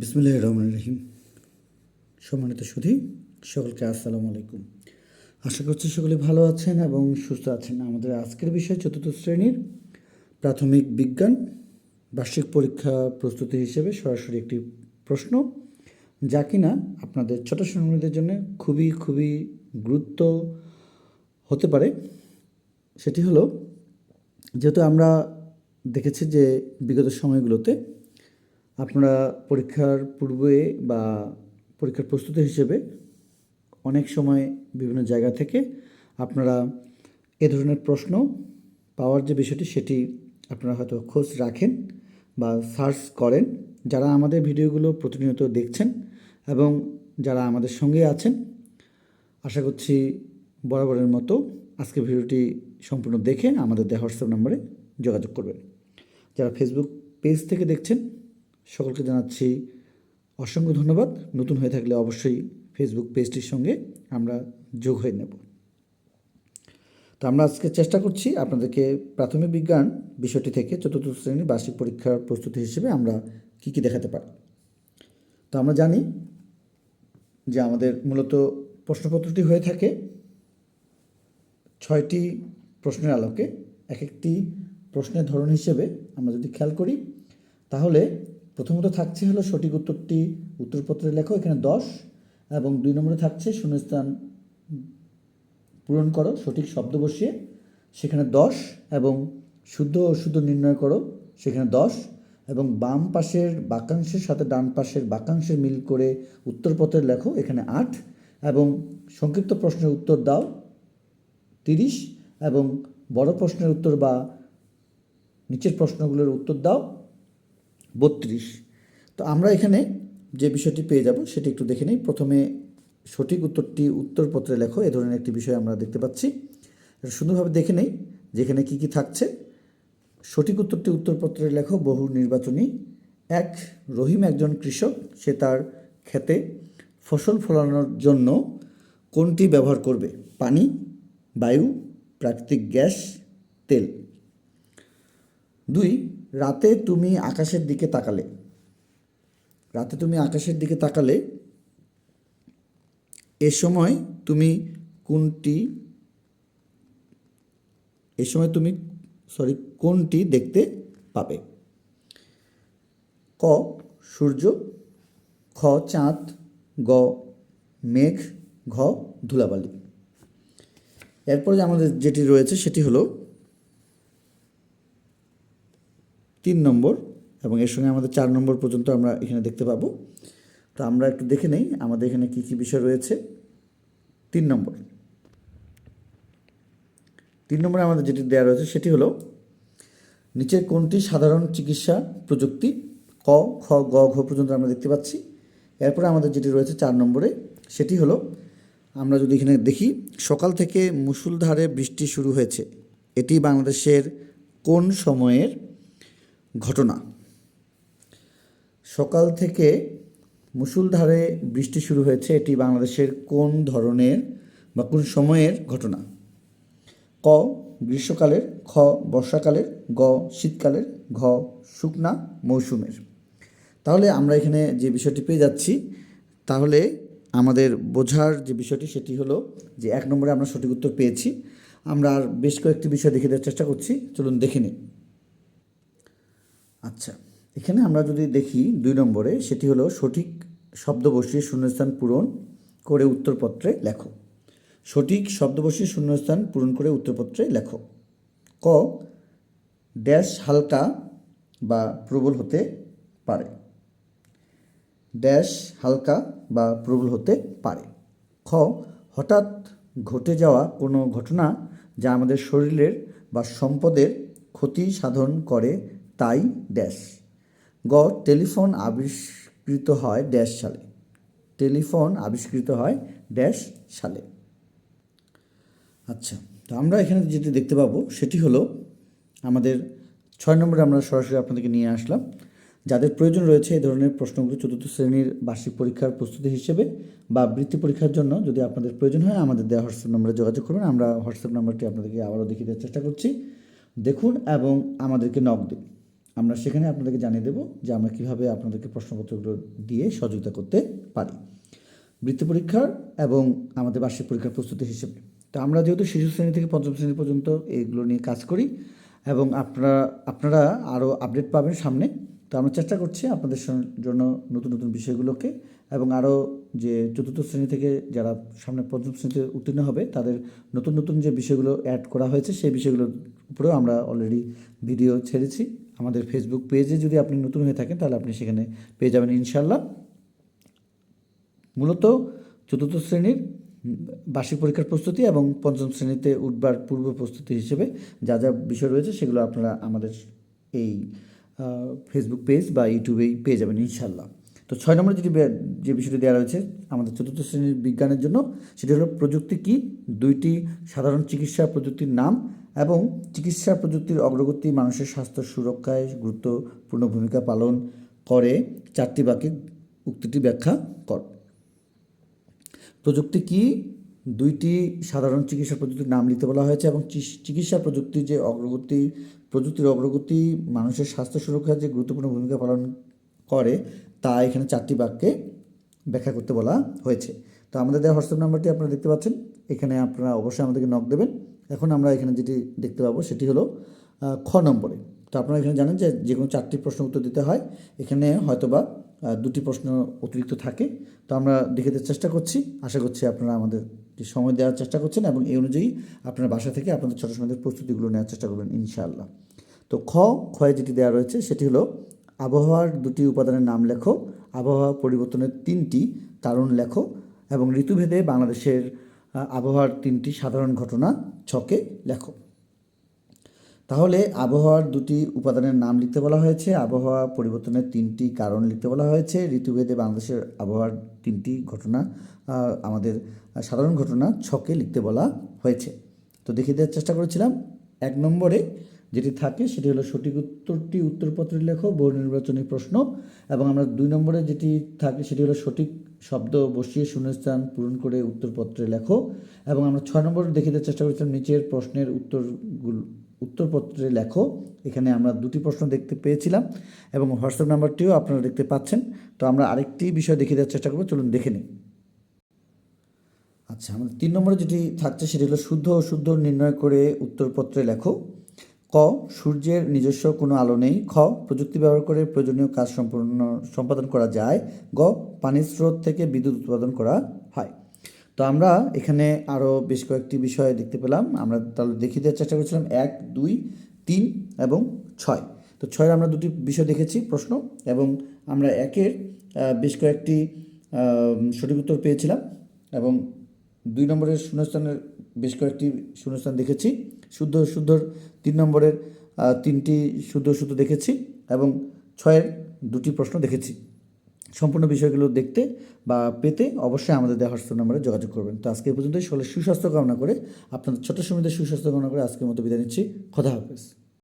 বিসমুল্লাহ রহমান রহিম। সম্মানিত সুধি, সকলকে আসসালামু আলাইকুম। আশা করছি সকলে ভালো আছেন এবং সুস্থ আছেন। আমাদের আজকের বিষয় চতুর্থ শ্রেণির প্রাথমিক বিজ্ঞান বার্ষিক পরীক্ষা প্রস্তুতি হিসেবে সরাসরি একটি প্রশ্ন, যা কিনা আপনাদের ছোট শ্রেণীদের জন্য খুবই খুবই গুরুত্ব হতে পারে। সেটি হলো, যেহেতু আমরা দেখেছি যে বিগত সময়গুলোতে আপনারা পরীক্ষার পূর্বে বা পরীক্ষার প্রস্তুতি হিসেবে অনেক সময় বিভিন্ন জায়গা থেকে আপনারা এ ধরনের প্রশ্ন পাওয়ার যে বিষয়টি সেটি আপনারা হয়তো খোঁজ রাখেন বা সার্চ করেন। যারা আমাদের ভিডিওগুলো প্রতিনিয়ত দেখছেন এবং যারা আমাদের সঙ্গে আছেন, আশা করছি বরাবরের মতো আজকে ভিডিওটি সম্পূর্ণ দেখে আমাদের দেহ হোয়াটসঅ্যাপ নম্বরে যোগাযোগ করবেন। যারা ফেসবুক পেজ থেকে দেখছেন সকলকে জানাচ্ছি অসংখ্য ধন্যবাদ। নতুন হয়ে থাকলে অবশ্যই ফেসবুক পেজটির সঙ্গে আমরা যোগ হয়ে নেব। তো আমরা আজকে চেষ্টা করছি আপনাদেরকে প্রাথমিক বিজ্ঞান বিষয়টি থেকে চতুর্থ শ্রেণির বার্ষিক পরীক্ষার প্রস্তুতি হিসেবে আমরা কী কী দেখাতে পারি। তো আমরা জানি যে আমাদের মূলত প্রশ্নপত্রটি হয়ে থাকে ছয়টি প্রশ্নের আলোকে। এক একটি প্রশ্নের ধরন হিসেবে আমরা যদি খেয়াল করি, তাহলে প্রথমত থাকছে হলো সঠিক উত্তরটি উত্তরপত্রে লেখো, এখানে দশ, এবং দুই নম্বরে থাকছে শূন্যস্থান পূরণ করো, সঠিক শব্দ বসিয়ে, সেখানে দশ, এবং শুদ্ধ অশুদ্ধ নির্ণয় করো, সেখানে দশ, এবং বাম পাশের বাক্যাংশের সাথে ডান পাশের বাক্যাংশের মিল করে উত্তরপত্রে লেখো, এখানে আট, এবং সংক্ষিপ্ত প্রশ্নের উত্তর দাও তিরিশ, এবং বড় প্রশ্নের উত্তর বা নিচের প্রশ্নগুলোর উত্তর দাও বত্রিশ। তো আমরা এখানে যে বিষয়টি পেয়ে যাব সেটি একটু দেখে নিই। প্রথমে সঠিক উত্তরটি উত্তরপত্রে লেখো, এ ধরনের একটি বিষয় আমরা দেখতে পাচ্ছি। সুন্দরভাবে দেখে নেই, যেখানে কি কি থাকছে। সঠিক উত্তরটি উত্তরপত্রে লেখো, বহু নির্বাচনী। এক, রহিম একজন কৃষক, সে তার ক্ষেতে ফসল ফলানোর জন্য কোনটি ব্যবহার করবে? পানি, বায়ু, প্রাকৃতিক গ্যাস, তেল। দুই রাতে তুমি আকাশের দিকে তাকালে। রাতে তুমি আকাশের দিকে তাকালে, এ সময় তুমি কোনটি, এ সময় তুমি সরি কোনটি দেখতে পাবে? ক, সূর্য, খ, চাঁদ, গ, মেঘ, ঘ, ধুলাবালি। এরপরে আমাদের যেটি রয়েছে সেটি হলো তিন নম্বর এবং এর সঙ্গে আমাদের চার নম্বর পর্যন্ত আমরা এখানে দেখতে পাবো। তো আমরা একটু দেখে নেই আমাদের এখানে কী কী বিষয় রয়েছে। তিন নম্বর। তিন নম্বরে আমাদের যেটি দেওয়া রয়েছে সেটি হলো, নিচের কোনটি সাধারণ চিকিৎসা প্রযুক্তি, ক, খ, গ, ঘ পর্যন্ত আমরা দেখতে পাচ্ছি। এরপরে আমাদের যেটি রয়েছে চার নম্বরে সেটি হলো, আমরা যদি এখানে দেখি, সকাল থেকে মুষলধারে বৃষ্টি শুরু হয়েছে। এটি বাংলাদেশের কোন সময়ের ঘটনা। সকাল থেকে মুষলধারে বৃষ্টি শুরু হয়েছে। এটি বাংলাদেশের কোন ধরনের বা কোন সময়ের ঘটনা? ক, গ্রীষ্মকালের, খ, বর্ষাকালের, গ, শীতকালের, ঘ, শুকনা মৌসুমের। তাহলে আমরা এখানে যে বিষয়টি পেয়ে যাচ্ছি, তাহলে আমাদের বোঝার যে বিষয়টি, সেটি হলো যে এক নম্বরে আমরা সঠিক উত্তর পেয়েছি। আমরা আর বেশ কয়েকটি বিষয় দেখে দেওয়ার চেষ্টা করছি। চলুন দেখে নিই। আচ্ছা এখানে আমরা যদি দেখি দুই নম্বরে, সেটি হলো সঠিক শব্দ বসিয়ে শূন্যস্থান পূরণ করে উত্তরপত্রে লেখো। সঠিক শব্দ বসিয়ে শূন্যস্থান পূরণ করে উত্তরপত্রে লেখো। ক, ড্যাশ হালকা বা প্রবল হতে পারে। ড্যাশ হালকা বা প্রবল হতে পারে। খ, হঠাৎ ঘটে যাওয়া কোনো ঘটনা যা আমাদের শরীরের বা সম্পদের ক্ষতি সাধন করে তাই ড্যাশ। গ টেলিফোন আবিষ্কৃত হয় ড্যাশ সালে। টেলিফোন আবিষ্কৃত হয় ড্যাশ সালে। আচ্ছা তো আমরা এখানে যেটি দেখতে পাবো সেটি হলো আমাদের ছয় নম্বরে আমরা সরাসরি আপনাদেরকে নিয়ে আসলাম। যাদের প্রয়োজন রয়েছে এই ধরনের প্রশ্নগুলো চতুর্থ শ্রেণির বার্ষিক পরীক্ষার প্রস্তুতি হিসেবে বা বৃত্তি পরীক্ষার জন্য যদি আপনাদের প্রয়োজন হয় আমাদের দেওয়া হোয়াটসঅ্যাপ নম্বরে যোগাযোগ করবেন। আমরা হোয়াটসঅ্যাপ নাম্বারটি আপনাদেরকে আবারও দেখিয়ে দেওয়ার চেষ্টা করছি। দেখুন এবং আমাদেরকে নক দিন। আমরা সেখানে আপনাদেরকে জানিয়ে দেবো যে আমরা কীভাবে আপনাদেরকে প্রশ্নপত্রগুলো দিয়ে সহযোগিতা করতে পারি। বৃত্তি পরীক্ষার এবং আমাদের বার্ষিক পরীক্ষার প্রস্তুতি হিসেবে। তো আমরা যেহেতু শিশু শ্রেণি থেকে পঞ্চম শ্রেণি পর্যন্ত এইগুলো নিয়ে কাজ করি এবং আপনারা আপনারা আরও আপডেট পাবেন সামনে, তো আমরা চেষ্টা করছি আপনাদের জন্য নতুন নতুন বিষয়গুলোকে এবং আরও যে চতুর্থ শ্রেণি থেকে যারা সামনে পঞ্চম শ্রেণীতে উত্তীর্ণ হবে, তাদের নতুন নতুন যে বিষয়গুলো অ্যাড করা হয়েছে, সেই বিষয়গুলোর উপরেও আমরা অলরেডি ভিডিও ছেড়েছি। আমাদের ফেসবুক পেজে যদি আপনি নতুন হয়ে থাকেন, তাহলে আপনি সেখানে পেয়ে যাবেন ইনশাল্লাহ মূলত চতুর্থ শ্রেণির বার্ষিক পরীক্ষার প্রস্তুতি এবং পঞ্চম শ্রেণীতে উঠবার পূর্ব প্রস্তুতি হিসেবে যা যা বিষয় রয়েছে, সেগুলো আপনারা আমাদের এই ফেসবুক পেজ বা ইউটিউবেই পেয়ে যাবেন ইনশাল্লাহ তো ছয় নম্বরে যেটি যে বিষয়টি দেওয়া রয়েছে আমাদের চতুর্থ শ্রেণির বিজ্ঞানের জন্য, সেটি হলো প্রযুক্তি কী? দুইটি সাধারণ চিকিৎসা প্রযুক্তির নাম এবং চিকিৎসা প্রযুক্তির অগ্রগতি, মানুষের স্বাস্থ্য সুরক্ষায় গুরুত্বপূর্ণ ভূমিকা পালন করে। চারটি বাক্যে উক্তিটি ব্যাখ্যা কর। প্রযুক্তি কি? দুইটি সাধারণ চিকিৎসা প্রযুক্তির নাম লিখতে বলা হয়েছে এবং চিকিৎসা প্রযুক্তির যে অগ্রগতি, প্রযুক্তির অগ্রগতি, মানুষের স্বাস্থ্য সুরক্ষায় যে গুরুত্বপূর্ণ ভূমিকা পালন করে, তা এখানে চারটি বাক্যে ব্যাখ্যা করতে বলা হয়েছে। তো আমাদের দেওয়া হোয়াটসঅ্যাপ নাম্বারটি আপনারা দেখতে পাচ্ছেন। এখানে আপনারা অবশ্যই আমাদেরকে নক দেবেন। এখন আমরা এখানে যেটি দেখতে পাবো সেটি হলো খ নম্বরে। তো আপনারা এখানে জানেন যে যে কোনো চারটি প্রশ্ন উত্তর দিতে হয়। এখানে হয়তোবা দুটি প্রশ্ন অতিরিক্ত থাকে। তো আমরা দেখে দেওয়ার চেষ্টা করছি। আশা করছি আপনারা আমাদের সময় দেওয়ার চেষ্টা করছেন এবং এই অনুযায়ী আপনার বাসা থেকে আপনাদের ছোটো সময়ের প্রস্তুতিগুলো নেওয়ার চেষ্টা করবেন, ইনশাআল্লাহ। তো খ, ক্ষয়ে যেটি দেওয়া রয়েছে সেটি হলো, আবহাওয়ার দুটি উপাদানের নাম লেখো, আবহাওয়া পরিবর্তনের তিনটি কারণ লেখো এবং ঋতুভেদে বাংলাদেশের আবহাওয়ার তিনটি সাধারণ ঘটনা ছকে লেখো। তাহলে আবহাওয়ার দুটি উপাদানের নাম লিখতে বলা হয়েছে, আবহাওয়া পরিবর্তনের তিনটি কারণ লিখতে বলা হয়েছে, ঋতুভেদে বাংলাদেশের আবহাওয়ার তিনটি ঘটনা আমাদের সাধারণ ঘটনা ছকে লিখতে বলা হয়েছে। তো দেখিয়ে দেওয়ার চেষ্টা করেছিলাম, এক নম্বরে যেটি থাকে সেটি হলো সঠিক উত্তরটি উত্তরপত্রে লেখো বহু নির্বাচনী প্রশ্ন এবং আমরা দুই নম্বরে যেটি থাকে সেটি হলো সঠিক শব্দ বসিয়ে শূন্যস্থান পূরণ করে উত্তরপত্রে লেখো এবং আমরা ছয় নম্বর দেওয়ার চেষ্টা করেছিলাম নিচের প্রশ্নের উত্তরগুলো, উত্তরপত্রে লেখো। এখানে আমরা দুটি প্রশ্ন দেখতে পেয়েছিলাম এবং হোয়াটসঅ্যাপ নাম্বারটিও আপনারা দেখতে পাচ্ছেন। তো আমরা আরেকটি বিষয় দেখিয়ে দেওয়ার চেষ্টা করব, চলুন দেখে নিই। আচ্ছা আমাদের তিন নম্বরে যেটি থাকছে সেটি হলো শুদ্ধ ও শুদ্ধ নির্ণয় করে উত্তরপত্রে লেখো। ক, সূর্যের নিজস্ব কোনো আলো নেই। খ, প্রযুক্তি ব্যবহার করে প্রয়োজনীয় কাজ সম্পূর্ণ সম্পাদন করা যায়। গ, পানির স্রোত থেকে বিদ্যুৎ উৎপাদন করা হয়। তো আমরা এখানে আরও বেশ কয়েকটি বিষয় দেখতে পেলাম। আমরা তাহলে দেখিয়ে দেওয়ার চেষ্টা করেছিলাম এক, দুই, তিন এবং ছয়। তো ছয়ের আমরা দুটি বিষয় দেখেছি, প্রশ্ন এবং আমরা একের বেশ কয়েকটি সঠিক উত্তর পেয়েছিলাম এবং দুই নম্বরের শূন্যস্থানের বেশ কয়েকটি শূন্যস্থান দেখেছি। শুদ্ধ, শুদ্ধর তিন নম্বরের তিনটি শুদ্ধ শুদ্ধ দেখেছি এবং ছয়ের দুটি প্রশ্ন দেখেছি। সম্পূর্ণ বিষয়গুলো দেখতে বা পেতে অবশ্যই আমাদের দেওয়া হোয়াটসঅ্যাপ নম্বরে যোগাযোগ করবেন। তো আজকে পর্যন্ত সকলে সুস্বাস্থ্য কামনা করে আপনাদের ছোট সময়দের সুস্বাস্থ্য কামনা করে আজকের মতো বিদায় নিচ্ছি। খোদা হাফেজ।